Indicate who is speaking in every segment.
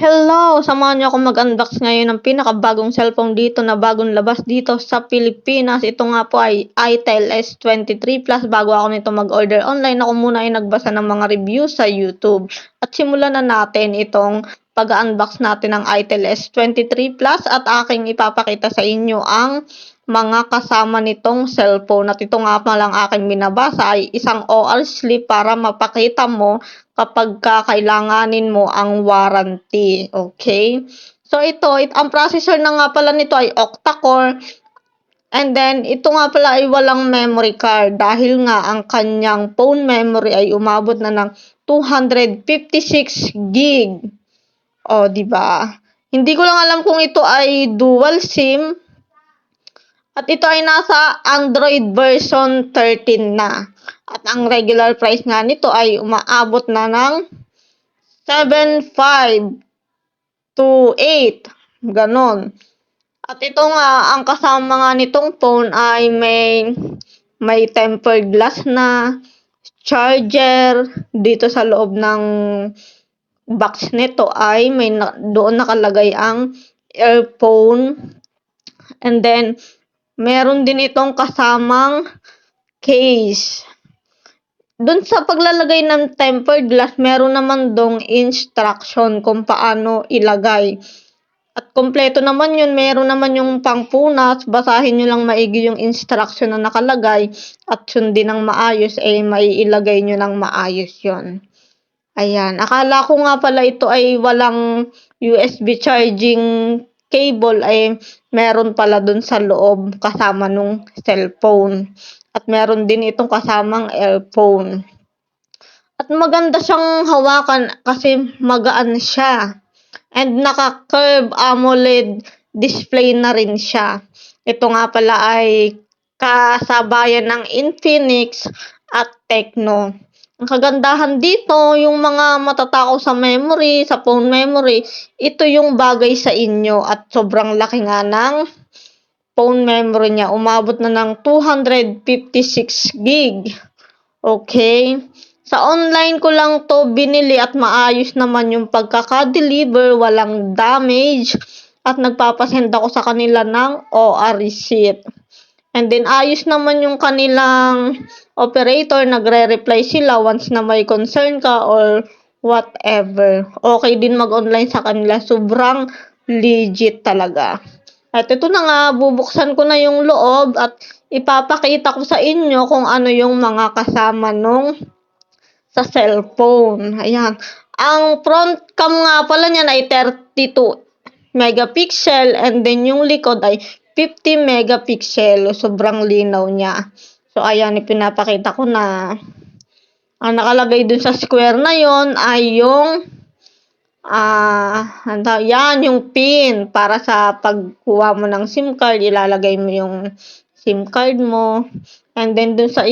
Speaker 1: Hello! Samahan niyo ako mag-unbox ngayon ng pinakabagong cellphone dito na bagong labas dito sa Pilipinas. Ito nga po ay itel S23 Plus. Bago ako nito mag-order online, ako muna ay nagbasa ng mga reviews sa YouTube. At simulan na natin itong pag-unbox natin ng itel S23 Plus at aking ipapakita sa inyo ang mga kasama nitong cellphone. At ito nga lang aking binabasa ay isang OR slip para mapakita mo kapag kakailanganin mo ang warranty. Okay? So ito, it, ang processor na nga pala nito ay octa-core. And then, ito nga pala ay walang memory card dahil nga ang kanyang phone memory ay umabot na ng 256 gig. O, di ba? Hindi ko lang alam kung ito ay dual SIM. At ito ay nasa Android version 13 na. At ang regular price nga nito ay umaabot na ng 7.5 to 8. Ganon. At ito nga, ang kasama nga nitong phone ay may may tempered glass na charger dito sa loob ng box nito ay may na, doon nakalagay ang earphone and then meron din itong kasamang case. Doon sa paglalagay ng tempered glass, meron naman dong instruction kung paano ilagay. At kompleto naman yun, meron naman yung pangpunas, basahin nyo lang maigi yung instruction na nakalagay at sundin ng maayos, eh maiilagay nyo ng maayos yon Ayan, akala ko nga pala ito ay walang USB charging cable ay meron pala dun sa loob kasama nung cellphone. At meron din itong kasamang earphone. At maganda siyang hawakan kasi magaan siya. And naka-curve AMOLED display na rin siya. Ito nga pala ay kasabayan ng Infinix at Tecno. Ang kagandahan dito, yung mga matatakaw sa memory, sa phone memory, ito yung bagay sa inyo at sobrang laki nga ng phone memory niya. Umabot na ng 256 gig. Okay? Sa online ko lang to binili at maayos naman yung pagkaka-deliver, walang damage at nagpapasend ako sa kanila ng OR receipt. And then ayos naman yung kanilang operator, nagre-reply sila once na may concern ka or whatever. Okay din mag-online sa kanila, sobrang legit talaga. At ito na nga, bubuksan ko na yung loob at ipapakita ko sa inyo kung ano yung mga kasama nung sa cellphone. Ayan. Ang front cam nga pala niyan ay 32 megapixel and then yung likod ay 50 megapixel. Sobrang linaw niya. So, ayan, ipinapakita ko na ang nakalagay dun sa square na yon ay yung Ah, uh, yan yung pin para sa pagkuha mo ng SIM card, ilalagay mo yung SIM card mo. And then dun sa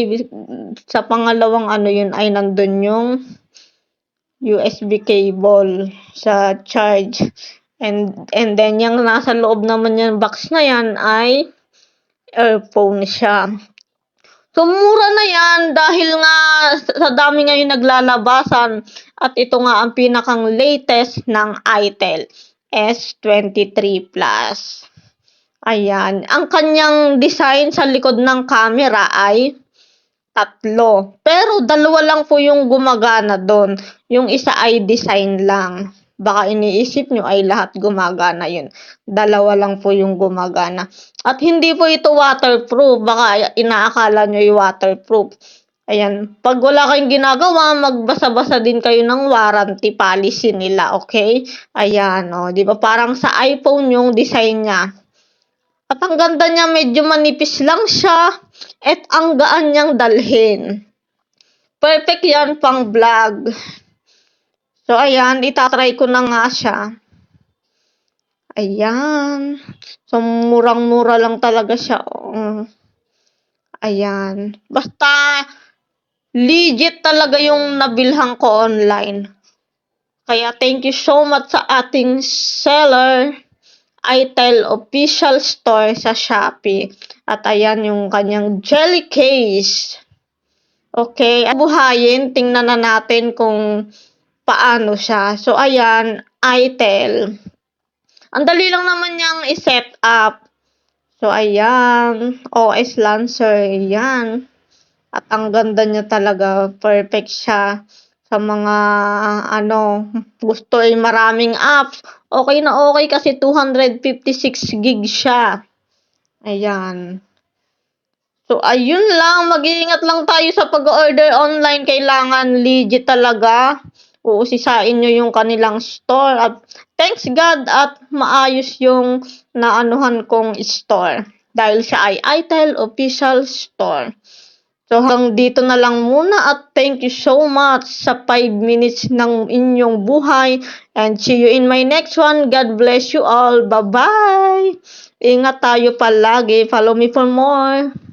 Speaker 1: sa pangalawang ano yun ay nandun yung USB cable sa charge. And and then yung nasa loob naman yung box na yan ay earphone siya. So, mura na yan dahil nga sa dami ngayon naglalabasan at ito nga ang pinakang latest ng ITEL S23 Plus. Ayan. Ang kanyang design sa likod ng camera ay tatlo. Pero dalawa lang po yung gumagana doon. Yung isa ay design lang. Baka iniisip nyo ay lahat gumagana yun. Dalawa lang po yung gumagana. At hindi po ito waterproof. Baka inaakala nyo yung waterproof. Ayan, pag wala kayong ginagawa, magbasa-basa din kayo ng warranty policy nila, okay? Ayan, o, oh, di ba parang sa iPhone yung design niya. At ang ganda niya, medyo manipis lang siya. At ang gaan niyang dalhin. Perfect yan pang vlog. So, ayan, itatry ko na nga siya. Ayan. So, murang-mura lang talaga siya. Oh. Ayan. Basta, legit talaga yung nabilhan ko online. Kaya, thank you so much sa ating seller. iTel official store sa Shopee. At ayan yung kanyang jelly case. Okay, buhayin, tingnan na natin kung paano siya. So, ayan, ITEL. Ang dali lang naman niyang i-set up. So, ayan, OS Lancer, yan. At ang ganda niya talaga, perfect siya sa mga ano, gusto ay maraming apps. Okay na okay kasi 256 gig siya. Ayan. So, ayun lang. Mag-iingat lang tayo sa pag-order online. Kailangan legit talaga. Uusisain nyo yung kanilang store. At thanks God at maayos yung naanuhan kong store. Dahil siya ay ITEL Official Store. So hanggang dito na lang muna at thank you so much sa 5 minutes ng inyong buhay. And see you in my next one. God bless you all. Bye-bye! Ingat tayo palagi. Follow me for more.